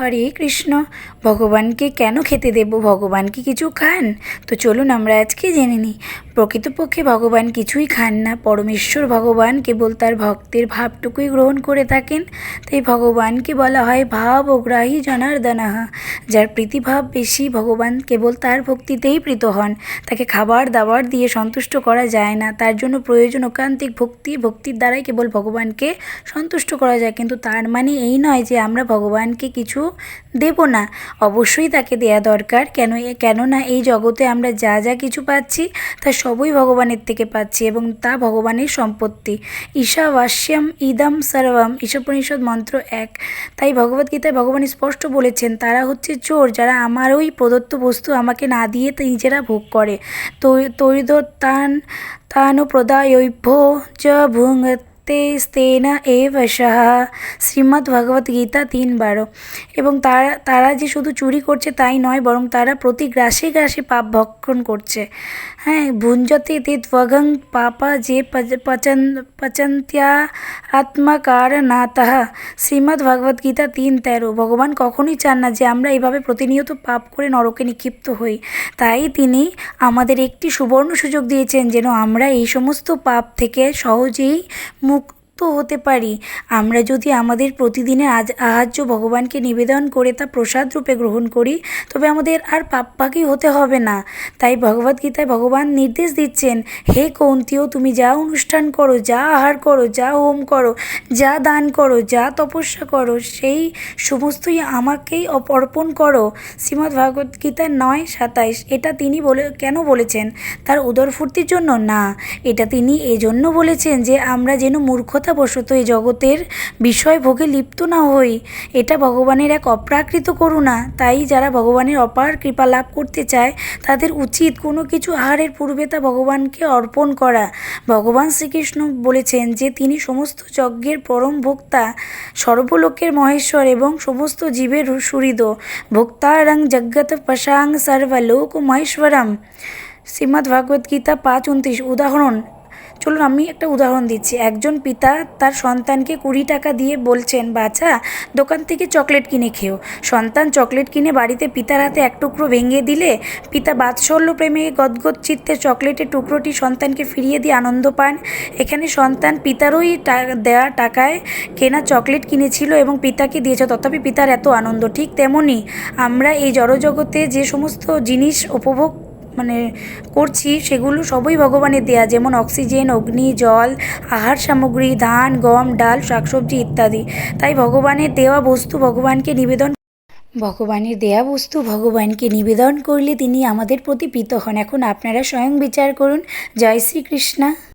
হরে কৃষ্ণ। ভগবানকে কেন খেতে দেব? ভগবান কি কিছু খান? তো চলুন আমরা আজকে জেনে নিই। প্রকৃতপক্ষে ভগবান কিছুই খান না। পরমেশ্বর ভগবান কেবল তার ভক্তের ভাবটুকুই গ্রহণ করে থাকেন। তাই ভগবানকে বলা হয় ভাব অগ্রাহী জনার্দনাহা যার প্রীতিভাব বেশি, ভগবান কেবল তার ভক্তিতেই প্রীত হন। তাকে খাবার দাবার দিয়ে সন্তুষ্ট করা যায় না। তার জন্য প্রয়োজন ওকান্তিক ভক্তি। ভক্তির দ্বারাই কেবল ভগবানকে সন্তুষ্ট করা যায়। কিন্তু তার মানে এই নয় যে আমরা ভগবানকে কিছু দেব না। অবশ্যই তাকে দেয়া দরকার। কেন কেননা এই জগতে আমরা যা যা কিছু পাচ্ছি, তা সবই ভগবানের থেকে পাচ্ছি এবং তা ভগবানের সম্পত্তি। ঈশা ঈশাবাস্যম ইদম সর্বম, ঈশোপনিষদ মন্ত্র এক। তাই ভগবদ্গীতায় ভগবান স্পষ্ট বলেছেন, তারা হচ্ছে চোর, যারা আমার ওই প্রদত্ত বস্তু আমাকে না দিয়ে নিজেরা ভোগ করে। তৈদত্তান তানু প্রদায়ভ্য চ ভুঙ্গতে স্তেন এ বশः শ্রীমদ্ ভগবত গীতা তিন বারো এবং তারা তারা যে শুধু চুরি করছে তাই নয়, বরং তারা প্রতি গ্রাসে গ্রাসে পাপ ভক্ষণ করছে। হ্যাঁ ভুঞ্জতে তে ত্বগং পাপা যে পচন, পচন্ত্য়া আত্মাকার না তাহা শ্রীমদ্ ভগবত গীতা তিন তেরো। ভগবান কখনোই চান না যে আমরা এভাবে প্রতিনিয়ত পাপ করে নরকে নিক্ষিপ্ত হই। তাই তিনি আমাদের একটি সুবর্ণ সুযোগ দিয়েছেন যেন আমরা এই সমস্ত পাপ থেকে সহজেই মুক্ত হতে পারি। আমরা যদি আমাদের প্রতিদিনের আজ আহার্য ভগবানকে নিবেদন করে তা প্রসাদ রূপে গ্রহণ করি, তবে আমাদের আর পাপভাগী হতে হবে না। তাই ভগবদ্গীতায় ভগবান নির্দেশ দিচ্ছেন, হে কৌন্তীয়, তুমি যা অনুষ্ঠান করো, যা আহার করো, যা হোম করো, যা দান করো, যা তপস্যা করো, সেই সমস্তই আমাকেই অর্পণ করো। শ্রীমদ্ ভগবদ্গীতা নয় সাতাইশ, এটা তিনি বলে কেন বলেছেন? তার উদরফূর্তির জন্য না। এটা তিনি এজন্য বলেছেন যে আমরা যেন মূর্খতা বশত এই জগতের বিষয় ভোগে লিপ্ত না হই। এটা ভগবানের এক অপ্রাকৃত করুণা। তাই যারা ভগবানের অপার কৃপা লাভ করতে চায়, তাদের উচিত কোনো কিছু আহারের পূর্বে তা ভগবানকে অর্পণ করা। ভগবান শ্রীকৃষ্ণ বলেছেন যে, তিনি সমস্ত যজ্ঞের পরম ভোক্তা, সর্বলোকের মহেশ্বর এবং সমস্ত জীবের সুহৃদ। ভোক্তারং জগৎ পশাং সর্বলোক মহেশ্বরম শ্রীমদ্ ভগবদ্গীতা পাঁচ উনত্রিশ। উদাহরণ চলুন আমি একটা উদাহরণ দিচ্ছি। একজন পিতা তার সন্তানকে কুড়ি টাকা দিয়ে বলছেন, বাছা, দোকান থেকে চকলেট কিনে খেও। সন্তান চকলেট কিনে বাড়িতে পিতার হাতে এক টুকরো ভেঙে দিলে পিতা বাৎসল্য প্রেমে গদগদ চিত্তে চকলেটের টুকরোটি সন্তানকে ফিরিয়ে দিয়ে আনন্দ পান। এখানে সন্তান পিতারই দেওয়া টাকায় কেনা চকলেট কিনেছিল এবং পিতাকে দিয়েছে, তথাপি পিতার এত আনন্দ। ঠিক তেমনই আমরা এই জড়জগতে যে সমস্ত জিনিস উপভোগ মানে করছি, সেগুলো সবই ভগবানের দেয়া। যেমন অক্সিজেন, অগ্নি, জল, আহার সামগ্রী, ধান, গম, ডাল, শাকসবজি ইত্যাদি। তাই ভগবানের দেওয়া বস্তু ভগবানকে নিবেদন ভগবানের দেয়া বস্তু ভগবানকে নিবেদন করলে তিনি আমাদের প্রতি প্রীত হন। এখন আপনারা স্বয়ং বিচার করুন। জয় শ্রীকৃষ্ণা।